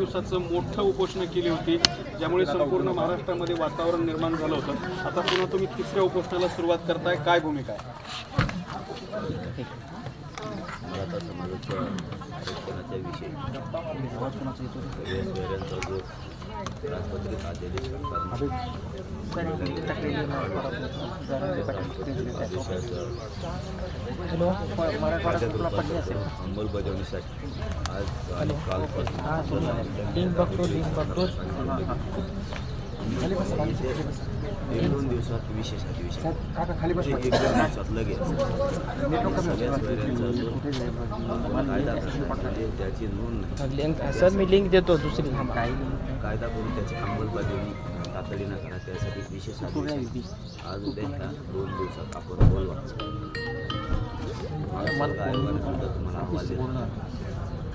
दिवसाचं मोठं उपोषण केली होती ज्यामुळे संपूर्ण महाराष्ट्रामध्ये वातावरण निर्माण झालं होतं. आता पुन्हा तुम्ही तिसऱ्या उपोषणाला सुरुवात करताय काय भूमिका आहे? समाजाच्या आरक्षणाच्या विषयी. अंमलबजावणीसाठी आज आणि कालपासून लिंक बघतो लिंक बघतो एक दोन दिवसात विशेष अधिवेशन म्हणजे एक दोन दिवसात लगेच. जो कायदा म्हणजे त्याची नोंद नाही. लिंक सर मी लिंक देतो दुसरी. काही कायदा करून त्याची अंमलबजावणी तातडीनं करा. त्यासाठी विशेष अधिवेशन आज उद्या ह्या दोन दिवसात आपण बोलवा. सुद्धा तुम्हाला अहवाल.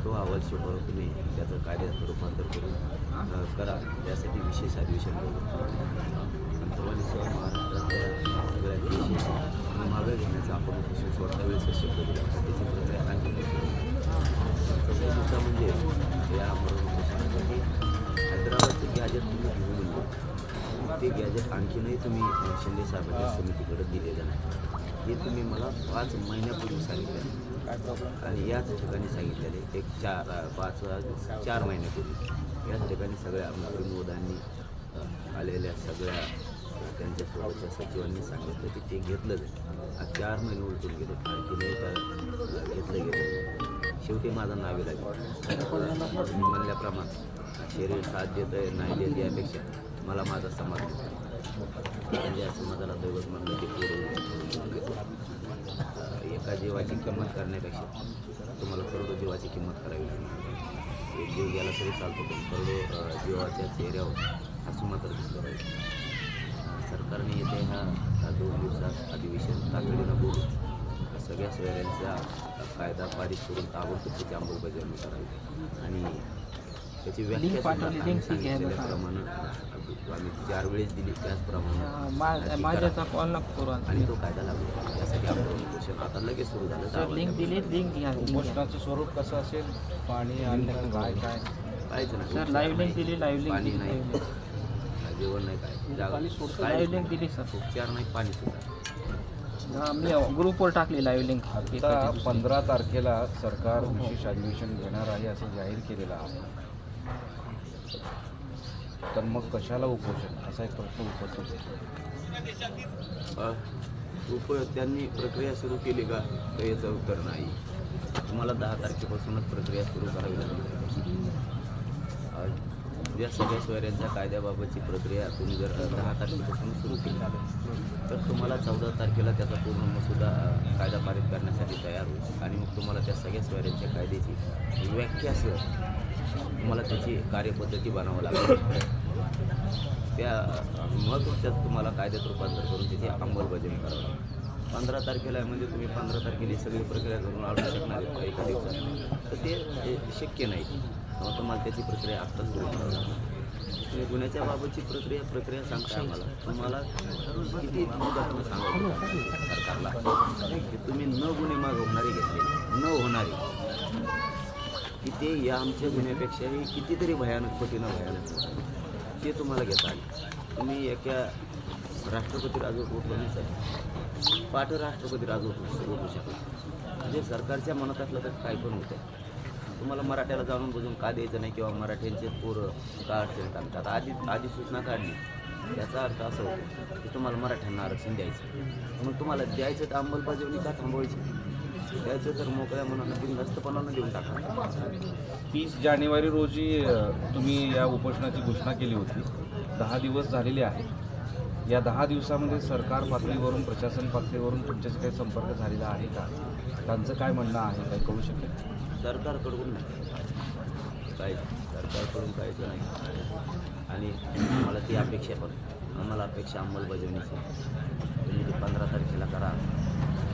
तो अहवाल स्वतः तुम्ही त्याचं कायद्यात रूपांतर करून करा. त्यासाठी विशेष अधिवेशन करू सर्वांनी सह महाराष्ट्रातल्या सगळ्या विशेष मागे घेण्याचा आपण उपोषण स्वतः वेळेस शब्द दिला त्याची प्रक्रिया आणखी चौथा मुद्दा म्हणजे या मरण उपोषणासाठी हैदराबादचं गॅजेट तुम्ही घेऊन दिलं ते गॅजेट आणखीनही तुम्ही शिंदे साहेबांच्या समितीकडे दिलेलं नाही. हे तुम्ही मला पाच महिन्यापूर्वी सांगितलं. आणि याच ठिकाणी सांगितलेले एक चार पाच चार महिन्यापूर्वी. याच ठिकाणी सगळ्या मंत्री मोदांनी आलेल्या सगळ्या त्यांच्या सोबतच्या सचिवांनी सांगितलं की ते घेतलं जाईल. चार महिने उलटून गेले आणखीनही त्या तर घेतलं गेलं शेवटी माझं नावे लागेल म्हणल्याप्रमाणे शरीर साथ देत आहे नाही देत यापेक्षा मला माझा समाज म्हणजे समाजाला दैवत म्हणलं की पूर्व एका जीवाची किंमत करण्यापेक्षा तुम्हाला करोडो जीवाची किंमत करावी लागणार. एक जीव गेला तरी चालतो पण करोडो जीवाच्या चेहऱ्यावर हसू मात्र दिसलं पाहिजे सरकारने येते ह्या दोन दिवसात अधिवेशन तातडीनं बोलून सगळ्या सोयऱ्यांचा कायदा पारित करून ताबडतोब त्याची अंमलबजावणी करावी. आणि त्याची व्याख्या पाठवली, आम्ही चार वेळेस दिली त्याचप्रमाणे मा- माझ्याचा कॉल नको करू. आणि तो कायदा लागू करा. यासाठी आपण आता लगेच सुरू झालं. सर लिंक दिली लिंक घ्या. उपोषणाचं स्वरूप कसं असेल? पाणी अन्न काय काय? काहीच नाही सर लाईव्ह लिंक दिली लाईव्ह लिंक दिली नाही. जेवण नाही काय. Live link. दिली सर. उपचार नाही पाणी सुद्धा. हा, मी ग्रुपवर टाकली लाईव्ह लिंक आता पंधरा तारखेला सरकार विशेष अधिवेशन घेणार आहे असं जाहीर केलेलं आहे. तर मग कशाला उपोषण? असा एक प्रश्न उपस्थित होतो. उप त्यांनी प्रक्रिया सुरू केली का? याचं उत्तर नाही. तुम्हाला दहा तारखेपासूनच प्रक्रिया सुरू करावी लागली. या सगळ्या सोयऱ्यांच्या कायद्याबाबतची प्रक्रिया तुम्ही जर दहा तारखेपासून सुरू केली तर तुम्हाला चौदा तारखेला त्याचा पूर्ण मसुदा कायदा पारित करण्यासाठी तयार होईल. आणि मग तुम्हाला त्या सगळ्या सोयऱ्यांच्या कायद्याची व्याख्यासह तुम्हाला त्याची कार्यपद्धती बनावं लागेल. त्या मग तुम्हाला कायद्यात रूपांतर करून त्याची अंमलबजावणी करावं. लागेल पंधरा तारखेला आहे म्हणजे तुम्ही पंधरा तारखेला सगळी प्रक्रिया करून आणू शकणार आहेत का एका दिवसात तर ते शक्य नाही. तुम्हाला त्याची प्रक्रिया आत्ताच सुरू करावी लागणार तुम्ही गुन्ह्याच्या बाबतची प्रक्रिया प्रक्रिया सांगता आम्हाला. तुम्हाला किती मुदत सरकारला. की तुम्ही न गुन्हे मागवणारे घेतले न होणारे. की ते या आमच्या गुन्ह्यापेक्षाही कितीतरी भयानक पटीनं भयानक ते तुम्हाला घेता आले. तुम्ही एका राष्ट्रपती राजवट उठलो सर पाठ राष्ट्रपती राजवट उठू शकला म्हणजे सरकारच्या मनात असलं तर काय पण होतं तुम्हाला मराठ्याला जाणून बुजून का द्यायचं नाही किंवा मराठ्यांचे पोरं का अडचण टाकतात आधी आधी सूचना काढली. याचा अर्थ असा होतो की तुम्हाला मराठ्यांना आरक्षण द्यायचं मग तुम्हाला द्यायचं तर अंमलबजावणी का थांबवायची? द्यायचं तर मोकळ्या मनानं बिनधास्तपणानं देऊन टाका तीस जानेवारी रोजी तुम्ही या उपोषणाची घोषणा केली होती. दहा दिवस झालेले आहेत या दहा दिवसामध्ये सरकार पातळीवरून प्रशासन पातळीवरून तुमच्याशी काही संपर्क झालेला आहे का? त्यांचं काय म्हणणं आहे? काय कळू शकेल? सरकारकडून नाही. काय सरकारकडून काहीच नाही. आणि मला ती अपेक्षा पण आम्हाला अपेक्षा अंमलबजावणीची तुम्ही ते पंधरा तारखेला करा.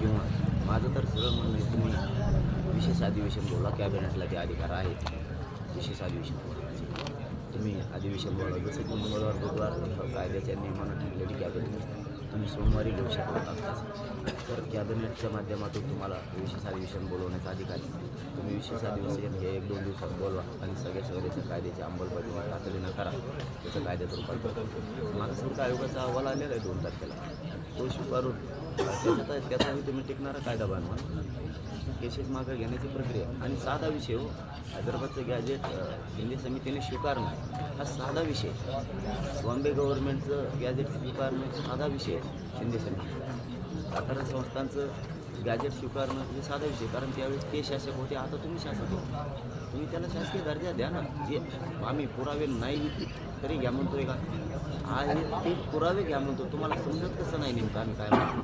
किंवा माझं तर सरळ म्हणणं आहे तुम्ही विशेष अधिवेशन बोला कॅबिनेटला ते अधिकार आहेत विशेष अधिवेशन बोलायचे तुम्ही अधिवेशन बोला. जसं की मंगळवार बुधवार कायद्याच्या नियमानं ठरलेली कॅबिनेट तुम्ही सोमवारी घेऊ शकत. असता तर कॅबिनेटच्या माध्यमातून तुम्हाला विशेष अधिवेशन बोलवण्याचा अधिकार आहे. तुम्ही विशेष अधिवेशन हे एक दोन दिवसात बोलवा आणि सगळ्या सगळ्याच्या कायद्याची अंमलबजावणी तातडीनं करा त्याचं कायद्यात रूपांतर मागासवर्ग आयोगाचा अहवाल आलेला आहे दोन तारखेला. तो स्वीकारून त्याच्यात त्याचाही तुम्ही म्हणजे टिकणारा कायदा बनवा. केसेस मागं घेण्याची प्रक्रिया. आणि साधा विषय हो हैदराबादचं गॅजेट दिल्ली हिंदी समितीने स्वीकारणं हा साधा विषय. बॉम्बे गव्हर्नमेंटचं गॅजेट स्वीकारणं साधा विषय आहे शिंदे समिती सातारा संस्थांचं गॅजेट स्वीकारणं हे साधा विषय. कारण त्यावेळेस ते शासक होते. आता तुम्ही शासक हो तुम्ही त्याला शासकीय दर्जा द्या ना. जे आम्ही पुरावे नाही तरी घ्या म्हणतोय का? आहे ते पुरावे घ्या म्हणतो तुम्हाला समजत कसं नाही नेमकं आम्ही काय म्हणतो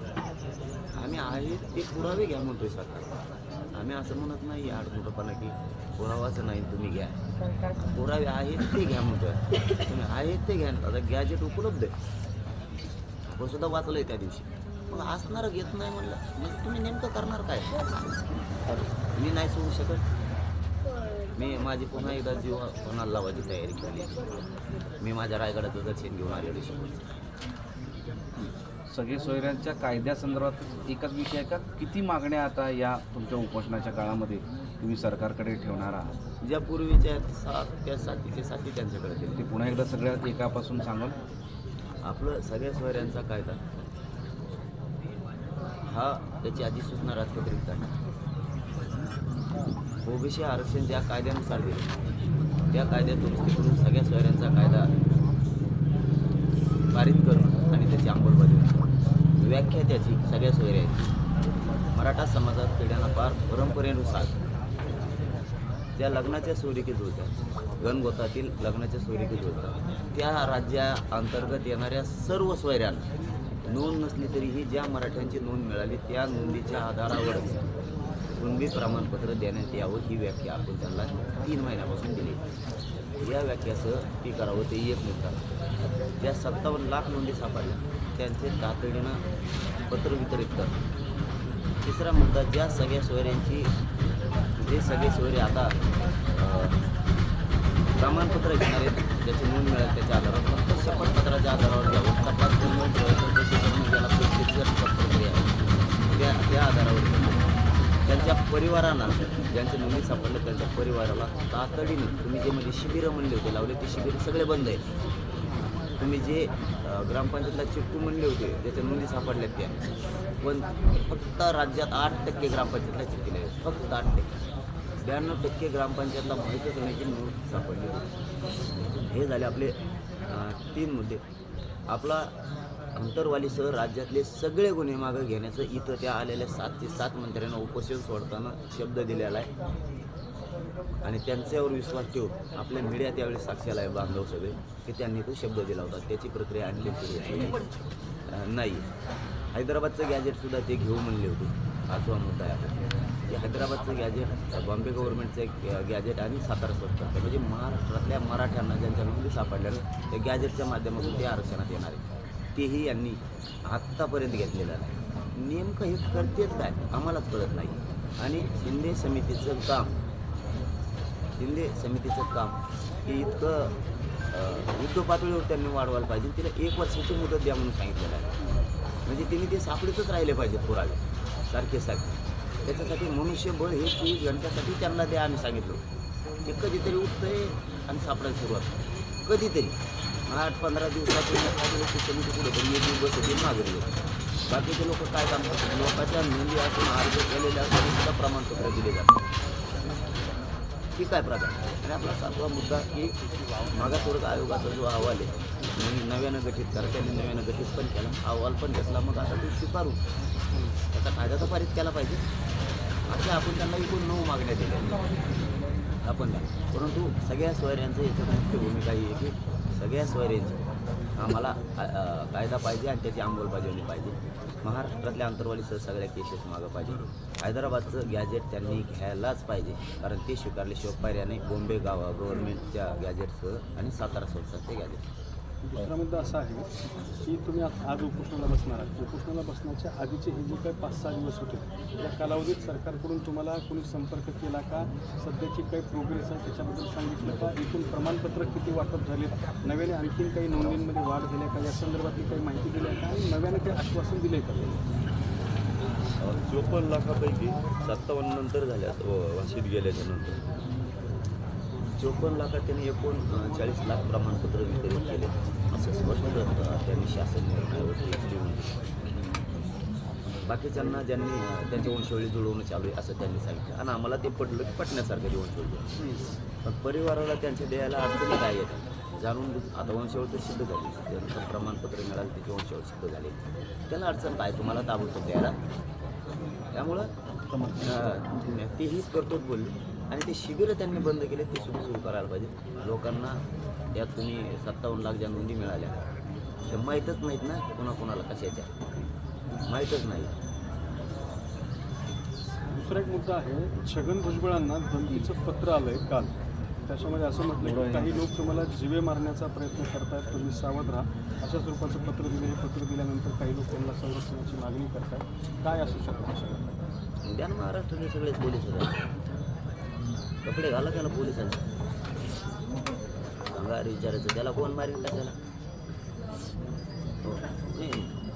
आम्ही आहे ते पुरावे घ्या म्हणतोय सरकार. आम्ही असं म्हणत नाही आडमोठपणा की पुरावाचं नाही तुम्ही घ्या. पुरावे आहेत ते घ्या म्हणतोय. तुम्ही आहेत ते घ्या. आता गॅजेट उपलब्ध आहे. आपण सुद्धा आहे त्या दिवशी. मग असणारं घेत नाही म्हणलं. म्हणजे तुम्ही नेमकं करणार काय? तर मी नाही सोडू शकत. मी माझी पुन्हा एकदा जीव कोणाला लावायची तयारी केली. मी माझ्या रायगडाचं दर्शन घेऊन आलेलो शिकवतो सगळे सोयऱ्यांच्या कायद्यासंदर्भात एकच विषय का? किती मागण्या आता या तुमच्या उपोषणाच्या काळामध्ये तुम्ही सरकारकडे ठेवणार आहात? ज्या पूर्वीच्या आहेत, सात त्या सातीचे साती त्यांच्याकडे ते पुन्हा एकदा सगळ्यात एकापासून सांगाल? आपलं सगळ्या सोयऱ्यांचा कायदा. हा त्याची अधिसूचना राष्ट्रपतीत आहे. ओबीसी आरक्षण ज्या कायद्यानुसार दिले. त्या कायद्यातून करून सगळ्या सोयऱ्यांचा कायदा पारित करून आणि त्याची अंमलबजावणी व्याख्या त्याची सगळ्या सोयऱ्याची मराठा समाजात पिढ्यांना पार परंपरेनुसार ज्या लग्नाच्या सोयरिकीत होत्या. गणगोतातील लग्नाच्या सोयरिकीत होत्या. त्या राज्या अंतर्गत येणाऱ्या सर्व सोयऱ्यांना नोंद नसली तरीही ज्या मराठ्यांची नोंद मिळाली त्या नोंदीच्या आधारावरच कुणबी प्रमाणपत्र देण्यात यावं ही व्याख्या आपण त्यांना तीन महिन्यापासून दिली. या व्याख्यासह ती करावं ते एक मुद्दा. ज्या सत्तावन्न लाख नोंदी सापडल्या त्यांचे तातडीनं पत्र वितरित कर. तिसरा मुद्दा ज्या सगळ्या सोयऱ्यांची जे सगळे सोयरे आता प्रमाणपत्र घेणार आहेत ज्याची नोंद मिळेल त्याच्या आधारावर फक्त शपथपत्राच्या आधारावर घ्यावं. तपासून नोंद परिवारांना ज्यांचं नोंदी सापडलं त्यांच्या परिवाराला तातडीने तुम्ही जे म्हणजे शिबिरं म्हणले होते लावले ते शिबिर सगळे बंद आहेत. तुम्ही जे ग्रामपंचायतला चिट्टू म्हणले होते त्याच्या नोंदी सापडल्यात त्या. पण फक्त राज्यात आठ टक्के ग्रामपंचायतला चिट्टी आहेत फक्त आठ टक्के. ब्याण्णव टक्के ग्रामपंचायतला माहिती होण्याची नोंद सापडली होती. हे झाले आपले तीन मुद्दे. आपला अंतरवालीसह राज्यातले सगळे गुन्हे मागं घेण्याचं इथं त्या आलेल्या सात ते सात मंत्र्यांना उपोषण सोडताना शब्द दिलेला आहे. आणि त्यांच्यावर विश्वास ठेवून आपल्या मीडिया त्यावेळी साक्षीला आहे बांधव सगळे की त्यांनी तो शब्द दिला होता. त्याची प्रक्रिया आणली सुरू नाही. हैदराबादचं गॅजेटसुद्धा ते घेऊ म्हणले होते. हा जो मुद्दा आहे की हैदराबादचं गॅजेट बॉम्बे गव्हर्नमेंटचं गॅजेट आणि सातारा स्वस्त म्हणजे महाराष्ट्रातल्या मराठ्यांना ज्यांच्या नोंदी सापडल्यानं त्या गॅजेटच्या माध्यमातून ते आरक्षणात येणार आहे तेही यांनी आत्तापर्यंत घेतलेलं नाही. नेमकं हे करतेच काय? आम्हालाच कळत नाही. आणि शिंदे समितीचं काम शिंदे समितीचं काम हे इतकं युद्ध पातळीवर त्यांनी वाढवायला पाहिजे. तिला एक वर्षाची मुदत द्या म्हणून सांगितलेलं आहे. म्हणजे तिने ते सापडीतच राहिले पाहिजेत पुरावे सारखे सारखे. त्याच्यासाठी मनुष्यबळ हे चोवीस घंट्यासाठी त्यांना द्या आम्ही सांगितलं. ते कधीतरी उठतंय आणि सापडायला सुरुवात कधीतरी. आठ पंधरा दिवसातून एखादी लोक समिती एक दिवस होतील माघारी बाकीचे लोक काय काम करतात? लोकांच्या नोंदी असून अर्ज केलेल्या असून सुद्धा प्रमाणपत्र दिले जातात. ठीक आहे प्रकार आणि आपला सातवा मुद्दा की मागासवर्ग आयोगाचा जो अहवाल आहे मी नव्यानं गठीत करा त्यांनी नव्यानं गठीत पण केला अहवाल पण घेतला मग आता तो स्वीकारू. त्याचा कायदा तर पारित केला पाहिजे. असे आपण त्यांना एकूण नऊ मागण्या दिल्या. आपण द्या परंतु सगळ्या सोयऱ्यांचं याच्यात मुख्य भूमिका ही आहे की सगळ्या सोयऱ्यांची आम्हाला कायदा पाहिजे आणि त्याची अंमलबजावणी पाहिजे. महाराष्ट्रातल्या अंतर्वालीसह सगळ्या केसेस मागं पाहिजे. हैदराबादचं गॅजेट त्यांनी घ्यायलाच पाहिजे. कारण ते स्वीकारले शिवपायऱ्याने नाही. बॉम्बे गावा गव्हर्नमेंटच्या गॅजेटसह आणि सातारा संस्थाचे गॅजेट दुसरा मुद्दा असा आहे की तुम्ही आज आज उपोषणाला बसणार आहात. उपोषणाला बसण्याच्या आधीचे हे जे काही पाच सहा दिवस होते या कालावधीत सरकारकडून तुम्हाला कोणी संपर्क केला का? सध्याची काही प्रोग्रेस आहे त्याच्याबद्दल सांगितलं का? एकूण प्रमाणपत्र किती वाटप झाले नव्याने आणखीन काही नोंदींमध्ये वाढ झाल्या का? या संदर्भातली काही माहिती दिली आहे का? आणि नव्याने काही आश्वासन दिले का? चोपन्न लाखापैकी सत्तावन्न नंतर झाल्या व- वाशीत गेल्याच्यानंतर. चोपन्न लाखात त्यांनी एकूण चाळीस लाख प्रमाणपत्र वितरित केले. असं स्पष्ट त्यांनी शासन बाकीच्यांना ज्यांनी त्यांच्या वंशवळी जुळवणं चालू आहे असं त्यांनी सांगितलं. आणि आम्हाला ते पडलं की पटण्यासारखं ते वंशवळी पण परिवाराला त्यांच्या द्यायला अडचणी काय येतात जाणून आता वंशवळ तर सिद्ध झाली. त्यांचं प्रमाणपत्र मिळालं त्याची वंशवळ सिद्ध झाली. त्याला अडचण काय? तुम्हाला ताबडतोब द्यायला? त्यामुळं तेही करतोच बोलले. आणि ते शिबिरं त्यांनी बंद केले ते सुद्धा सुरू करायला पाहिजे. लोकांना त्यात तुम्ही सत्तावन्न लाख ज्या नोंदी मिळाल्या त्या माहीतच नाहीत ना कोणाकोणाला कशाच्या. माहीतच नाही. दुसरा एक मुद्दा आहे छगन भुजबळांना धमकीचं पत्र आलं आहे काल. त्याच्यामध्ये असं म्हटलं की काही लोक तुम्हाला जिवे मारण्याचा प्रयत्न करतायत तुम्ही सावध राहा. अशा स्वरूपाचं पत्र दिलं हे पत्र दिल्यानंतर काही लोक त्यांना संरक्षणाची मागणी करतायत. काय असू शकतं? सगळं द्या ना महाराष्ट्रातले सगळेच पोलीस कपडे घाला त्याला पोलिसांचे सांगा अरे विचारायचं त्याला कोण मारेल का त्याला? हो. नाही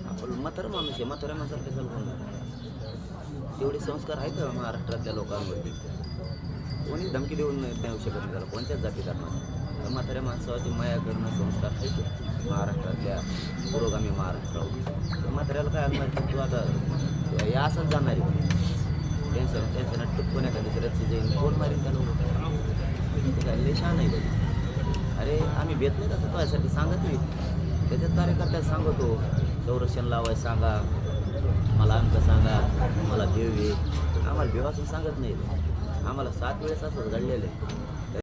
आपण म्हातारा माणूस आहे म्हातारा माणसाला कशाला कोण तेवढे संस्कार आहेत का महाराष्ट्रातल्या लोकांवरती? कोणी धमकी देऊन नाही देऊ शकत नाही त्याला कोणत्याच जाती करणार म्हाताऱ्या माणसाची माया करणं संस्कार आहेत महाराष्ट्रातल्या पुरोगामी महाराष्ट्रावर? म्हाताऱ्याला काय आणणार तू आता या असंच जाणार आहे टेन्शन टेन्शन टुकून एखादी दुसऱ्याची जाईन कोण मारीन त्याला ते काय लय छान आहे बघ अरे आम्ही भेट नाही तसं तुझ्यासाठी सांगत नाही त्याच्यात कार्यकर्त्याला सांगतो संरक्षण लावाय सांगा मला अंक सांगा मला भेव आम्हाला भेव असं सांगत नाही. आम्हाला सात वेळेस असं घडलेलं आहे.